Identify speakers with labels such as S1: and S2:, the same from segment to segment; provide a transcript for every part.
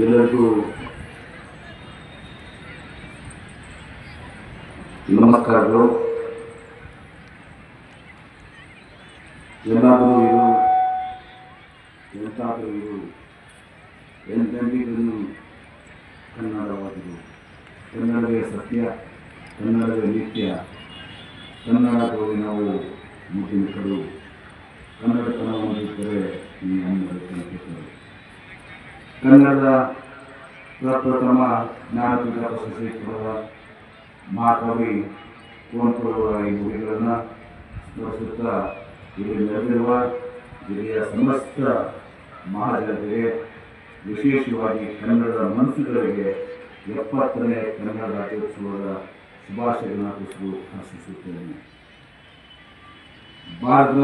S1: Bila
S2: tu ನಮಸ್ಕಾರಗಳು ಎಲ್ಲಾದರೂ ಇರು, ಎಂತಾದರೂ ಇರು ಎಂತೆಂದಿದ್ದನ್ನು ಕನ್ನಡವಾಗಿದೆ. ಕನ್ನಡವೇ ಸತ್ಯ, ಕನ್ನಡವೇ ನಿತ್ಯ. ಕನ್ನಡದಲ್ಲಿ ನಾವು ಮುಖ್ಯಮಂತ್ರಿಗಳು ಕನ್ನಡತನವನ್ನು ಇದ್ದರೆ ಈ ಅನ್ನ ಕಲಿಸುತ್ತಾರೆ ಕನ್ನಡದ ಪ್ರಪ್ರಥಮ ಜ್ಞಾನಪೀಠ ಪ್ರಶಸ್ತಿ ಪಡೆದ ಮಹಾಕವಿ ಕುವೆಂಪುರವರ ಈ ಗುರಿಗಳನ್ನು ಸ್ಮರಿಸುತ್ತಾ ಇಲ್ಲಿ ನೆರೆದಿರುವ ಜಿಲ್ಲೆಯ ಸಮಸ್ತ ಮಹಾಜನತೆಗೆ ವಿಶೇಷವಾಗಿ ಕನ್ನಡದ ಮನಸ್ಸುಗಳಿಗೆ ಎಪ್ಪತ್ತನೇ ಕನ್ನಡ ರಾಜ್ಯೋತ್ಸವದ ಶುಭಾಶಯಗಳನ್ನು ತಿಳಿಸಲು ಆಶಿಸುತ್ತೇನೆ. ಭಾರತ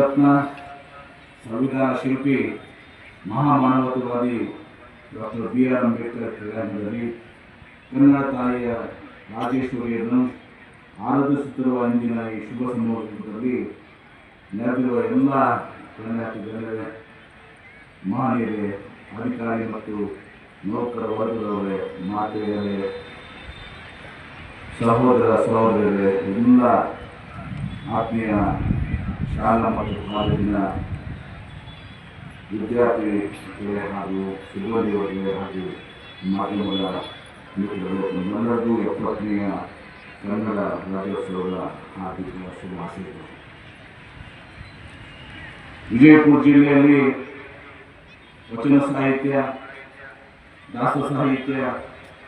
S2: ಸಂವಿಧಾನ ಶಿಲ್ಪಿ, ಮಹಾಮಾನವತಾವಾದಿ ಡಾಕ್ಟರ್ ಬಿ ಆರ್ ಅಂಬೇಡ್ಕರ್ ಕಲ್ಯಾಣದಲ್ಲಿ ಕನ್ನಡ ತಾಯಿಯ ರಾಜೇಶ್ವರಿಯನ್ನು ಆರಾಧಿಸುತ್ತಿರುವ ಇಂದಿನ ಈ ಶುಭ ಸಂದರ್ಭದಲ್ಲಿ ನೆರೆದಿರುವ ಎಲ್ಲ ಕರ್ನಾಟಕ ಜನರೇ, ಮಹನೀಯರೇ, ಅಧಿಕಾರಿ ಮತ್ತು ನೌಕರ ವರ್ಗದವರೇ, ಮಾತೆಯರೇ, ಸಹೋದರ ಸಹೋದರರೇ ಎಲ್ಲ ಆತ್ಮೀಯ ಶಾಲಾ ಮತ್ತು ಕಾಲೇಜಿನ ವಿದ್ಯಾರ್ಥಿ ಹಾಗೂ ಸಿಬ್ಬಂದಿಯವರಿಗೆ ಹಾಗೂ ಮಿತ್ರರು ನಮ್ಮೆಲ್ಲರಿಗೂ ಎಪ್ಪತ್ತನೆಯ ಕನ್ನಡ ರಾಜ್ಯೋತ್ಸವದ ಹಾರ್ದಿಕ ಶುಭಾಶಯಗಳು ವಿಜಯಪುರ ಜಿಲ್ಲೆಯಲ್ಲಿ ವಚನ ಸಾಹಿತ್ಯ, ದಾಸ ಸಾಹಿತ್ಯ,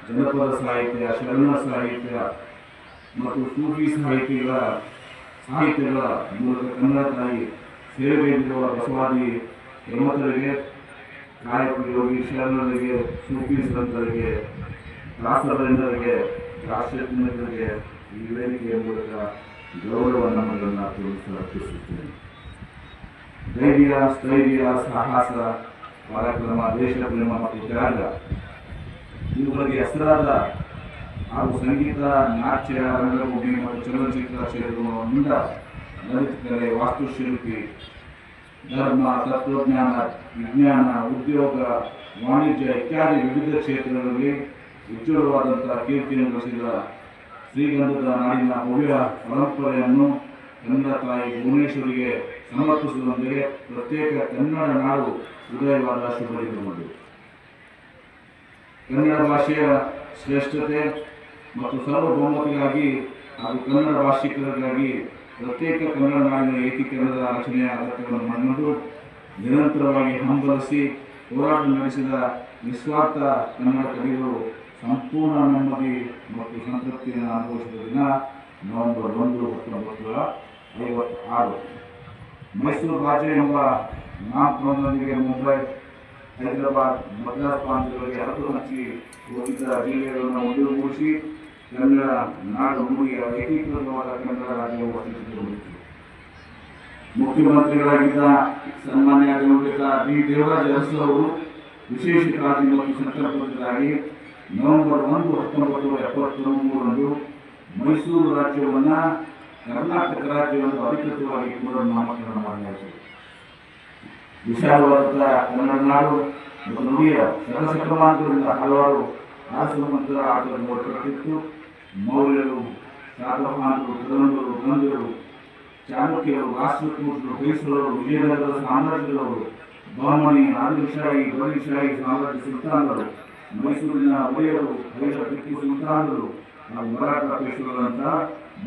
S2: ಜನಪದ ಸಾಹಿತ್ಯ ಶರಣ ಸಾಹಿತ್ಯ ಮತ್ತು ಸೂಫಿ ಸಾಹಿತ್ಯಗಳ ಸಾಹಿತ್ಯಗಳ ಮೂಲಕ ಕನ್ನಡ ತಾಯಿ ಸೇರಬೇಕಿರುವ ಬಸವಾದಿ ಹೆಮ್ಮತರಿಗೆ ಕಾಯಕ ಯೋಗಿ ಶರಣರಿಗೆ ಸೂಫಿ ಸಂತರಿಗೆ ದಾಸವೃಂದರಿಗೆ ರಾಷ್ಟ್ರಜ್ಞರಿಗೆ ಈ ವೇದಿಕೆಯ ಮೂಲಕ ಗೌರವ ನಮ್ಮಗಳನ್ನು ತೋರಿಸಲು ಅರ್ಪಿಸುತ್ತೇನೆ. ಧೈರ್ಯ, ಸ್ಥೈರ್ಯ, ಸಾಹಸ, ಪರಾಕ್ರಮ ದೇಶ ಪ್ರೇಮ ಮತ್ತು ತ್ಯಾಗ ಇವುಗಳಿಗೆ ಹೆಸರಾದ ಹಾಗೂ ಸಂಗೀತ, ನಾಟ್ಯ ರಂಗಭೂಮಿ ಮತ್ತು ಚಲನಚಿತ್ರ ಕ್ಷೇತ್ರಗಳಿಂದ ಕಲೆ, ವಾಸ್ತುಶಿಲ್ಪಿ, ಧರ್ಮ, ತತ್ವಜ್ಞಾನ, ವಿಜ್ಞಾನ, ಉದ್ಯೋಗ, ವಾಣಿಜ್ಯ ಇತ್ಯಾದಿ ವಿವಿಧ ಕ್ಷೇತ್ರಗಳಲ್ಲಿ ಉಜ್ವಲವಾದಂತಹ ಕೀರ್ತಿಯನ್ನು ಗಳಿಸಿದ ಶ್ರೀಗಂಧದ ನಾಡಿನ ಭವ್ಯ ಪರಂಪರೆಯನ್ನು ಕನ್ನಡ ತಾಯಿ ಭುವನೇಶ್ವರಿಗೆ ಸಮರ್ಪಿಸುವಂತೆಯೇ ಪ್ರತ್ಯೇಕ ಕನ್ನಡ ನಾಡು ಉದಯವಾದ ಶುಭ ದಿನಗಳು ಕನ್ನಡ ಭಾಷೆಯ ಶ್ರೇಷ್ಠತೆ ಮತ್ತು ಸಾರ್ವಭೌಮತೆಗಾಗಿ ಹಾಗೂ ಕನ್ನಡ ಭಾಷಿಕರಿಗಾಗಿ ಪ್ರತ್ಯೇಕ ಕನ್ನಡ ನಾಡಿನ ಏಕೀಕರಣದ ರಚನೆಯ ಅಗತ್ಯವನ್ನು ಮಾಡಿಕೊಂಡು ನಿರಂತರವಾಗಿ ಹಂಬಲಿಸಿ ಹೋರಾಟ ನಡೆಸಿದ ನಿಸ್ವಾರ್ಥ ಕನ್ನಡ ಕವಿಗಳು ಸಂಪೂರ್ಣ ನೆಮ್ಮದಿ ಮತ್ತು ಸಂತೃಪ್ತಿಯನ್ನು ಅನುಭವಿಸಿದ ದಿನ, ನವೆಂಬರ್ ಒಂದು ಹತ್ತೊಂಬತ್ತು ಐವತ್ತು ಆರು ಮೈಸೂರು ರಾಜ್ಯ ಎಂಬ ನಾಮಕರಣದೊಂದಿಗೆ ಮುಂಬೈ, ಹೈದರಾಬಾದ್, ಮದ್ರಾಸ್ ಪ್ರಾಂತ್ಯಗಳಿಗೆ ಹತ್ತು ಹಚ್ಚಿ ಹೋಗಿದ್ದ ಜಿಲ್ಲೆಗಳನ್ನು ಒಂದುಗೂಡಿಸಿ ಕನ್ನಡ, ನಾಡು ನುಡಿಯ ಏಕೀಕೃತವಾದ ಕನ್ನಡ ರಾಜ್ಯವು ವರ್ತಿಸಿಕೊಂಡಿತು ಮುಖ್ಯಮಂತ್ರಿಗಳಾಗಿದ್ದ ಸನ್ಮಾನ್ಯ ಡಿ ದೇವರಾಜ ಅರಸು ಅವರು ವಿಶೇಷ ಕಾಳಜಿ ಮತ್ತು ಸಂಕಲ್ಪದಿಂದಾಗಿ ನವೆಂಬರ್ ಒಂದು, ಹತ್ತೊಂಬತ್ತು ನೂರ ಎಪ್ಪತ್ಮೂರರಂದು ಮೈಸೂರು ರಾಜ್ಯವನ್ನು ಕರ್ನಾಟಕ ರಾಜ್ಯವನ್ನು ಅಧಿಕೃತವಾಗಿ ನಾಮಕರಣ ಮಾಡಲಾಯಿತು. ವಿಶಾಲವಾದ ಕನ್ನಡ ನಾಡು ಮತ್ತು ನುಡಿಯ ಶತಶತಮಾನಗಳಿಂದ ಹಲವಾರು ರಾಷ್ಟ್ರಮಂತರ ಆಟದ ಕಟ್ಟಿತ್ತು ಮೌರ್ಯರು ಶಾತವಾಹನರು ಕದಂಬರು ಗಂಗರು ಚಾಲುಕ್ಯರು ರಾಷ್ಟ್ರಕೂಟರು ಹೊಯ್ಸಳರು ವಿಜಯನಗರ ಸಾಮ್ರಾಜ್ಯದವರು ಬಹಮಣಿ ನಾಗರಿಕಶಾಹಿ ಬಲಿಶಾಹಿ ಸಾಮ್ರಾಜ್ಯ ಸುಲ್ತಾನರು ಮೈಸೂರಿನ ಒಡೆಯರು ಒಳ್ಳೆಯ ಬ್ರಿಟಿಷ್ ಸುಲ್ತಾನರು, ನಾವು ಹೋರಾಟ ಪೇಶ್ವರಂತ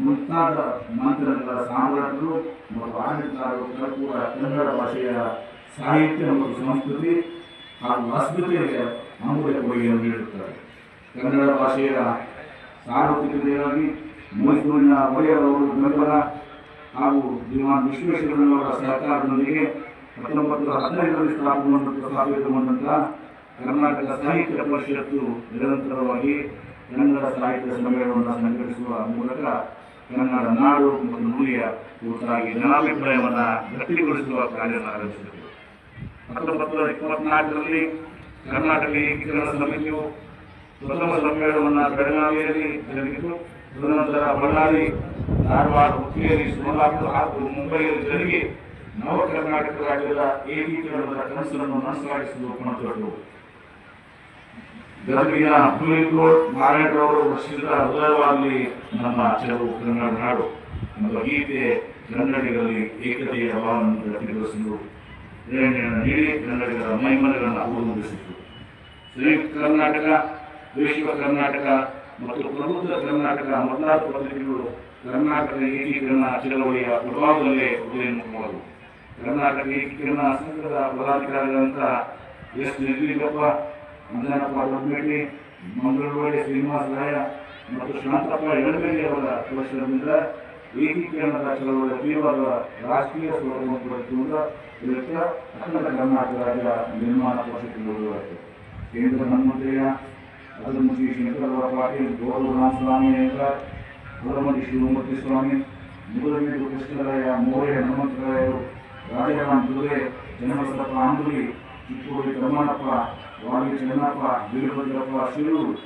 S2: ಮುಂತಾದ ಮಂತ್ರಗಳ ಸಾಮ್ರಾಟರು ಮತ್ತು ಆಡಳಿತಗಾರರು ಕೂಡ ಕನ್ನಡ ಭಾಷೆಯ ಸಾಹಿತ್ಯ ಮತ್ತು ಸಂಸ್ಕೃತಿ ಹಾಗೂ ಅಸ್ಮಿತೆಗೆ ಅಮೂಲ್ಯ ಕೊಡುಗೆಯನ್ನು ನೀಡುತ್ತಾರೆ. ಕನ್ನಡ ಭಾಷೆಯ ಸಾರ್ವತ್ರಿಕತೆಯಾಗಿ ಮೈಸೂರಿನ ಒಡೆಯರವರು ಬೆಂಬಲ ಹಾಗೂ ದಿವಾನ್ ವಿಶ್ವೇಶ್ವರಯ್ಯನವರ ಸಹಕಾರದೊಂದಿಗೆ ಹತ್ತೊಂಬತ್ತು ಹದಿನೈದರಲ್ಲಿ ಸ್ಥಾಪನೆಗೊಂಡ ಸ್ಥಾಪಿತಗೊಂಡಂತ ಕರ್ನಾಟಕ ಸಾಹಿತ್ಯ ಪರಿಷತ್ತು ನಿರಂತರವಾಗಿ ಕನ್ನಡ ಸಾಹಿತ್ಯ ಸಮ್ಮೇಳನವನ್ನು ಸಂಘಟಿಸುವ ಮೂಲಕ ಕನ್ನಡ ನಾಡು ಮತ್ತು ನುಡಿಯ ಕುರಿತಾಗಿ ಜನಾಭಿಪ್ರಾಯವನ್ನು ಗಟ್ಟಿಗೊಳಿಸುವ ಕಾರ್ಯವನ್ನು ಆರಂಭಿಸಿತು ಹತ್ತೊಂಬತ್ತು ಇಪ್ಪತ್ನಾಲ್ಕರಲ್ಲಿ ಕರ್ನಾಟಕ ಏಕೀಕರಣ ಸಮಿತಿಯು ಪ್ರಥಮ ಸಮ್ಮೇಳನವನ್ನು ಬೆಳಗಾವಿಯಲ್ಲಿ ಜರುಗಿತು. ತದನಂತರ ಬಳ್ಳಾರಿ, ಧಾರವಾಡ, ಹುಕ್ಕೇರಿ, ಸೋಲಾಪುರ ಹಾಗೂ ಮುಂಬೈಯಲ್ಲಿ ಜರುಗಿ ನವ ಕರ್ನಾಟಕ ರಾಜ್ಯದ ಏಕೀಕರಣದ ಕನಸನ್ನು ನನಸಾಗಿಸಲು ಪಣತೊಟ್ಟರು ಗದಗಿನ ಹುಲಿಕೋಟ್ ನಾರಾಯಣರವರು ರಚಿಸಿದ ಹೃದಯವಾಗಲಿ ನಮ್ಮ ಚೆಲವು ಕನ್ನಡ ನಾಡು. ನಮ್ಮ ಗೀತೆ ಕನ್ನಡಿಗರಲ್ಲಿ ಏಕತೆಯ ಭಾವವನ್ನು ಗಟ್ಟಿಗೊಳಿಸಿದರು ಪ್ರೇರಣೆಯನ್ನು ನೀಡಿ ಕನ್ನಡಿಗರ ಮೈಮನಗಳನ್ನು ಉರುಗಿಸಿತು ಸಂಯುಕ್ತ ಕರ್ನಾಟಕ, ವಿಶ್ವ ಕರ್ನಾಟಕ ಮತ್ತು ಪ್ರಬುದ್ಧ ಕರ್ನಾಟಕ ಮೊದಲಾದ ಪತ್ರಿಕೆಗಳು ಕರ್ನಾಟಕ ಏಕೀಕರಣ ಚಳವಳಿಯ ಪ್ರಭಾವದಲ್ಲೇ ಉದಯಮುಖವಾದವು. ಕರ್ನಾಟಕ ಏಕೀಕರಣ ಸಂಘದ ಪದಾಧಿಕಾರಿಗಳಂತ ಎಸ್. ನಿರ್ಲಿಂಗಪ್ಪ ಅಂಜನಪ್ಪ ದೊಡ್ಡಮೆಟ್ಟಿ ಮಂಗಳೂರು ಶ್ರೀನಿವಾಸ ರಾಯ ಮತ್ತು ಶಾಂತಪ್ಪ ಎಡಮೇಲೆ ಅವರ ಸದಸ್ಯರಿಂದ ಏಕೀಕರಣದ ಕೆಲವರ ತೀವ್ರ ರಾಷ್ಟ್ರೀಯ ಪಡೆದುಕೊಂಡ ಇದಕ್ಕೆ ಅಖಂಡ ಕರ್ನಾಟಕ ರಾಜ್ಯ ನಿರ್ಮಾಣ ಪರಿಸ್ಥಿತಿಗಳು ಕೇಂದ್ರ ಹನುಮಂತಯ್ಯ ಅದರಮುಖಿ ಶಂಕರರಾವ ಪಾಟೀಲ್, ಗೌರವ ರಾಮಸ್ವಾಮಿ ಗೌರಮತಿ ಶಿವಮೂರ್ತಿ ಸ್ವಾಮಿ ಮೂರನೇದು ಕೃಷ್ಣರಾಯ ಮೋರೆ ಹನುಮಂತರಾಯರು Rajaram Durga, ಜನಬಸಪ್ಪ Ambuli You want to get to 1 o'clock, you can look up our shoes.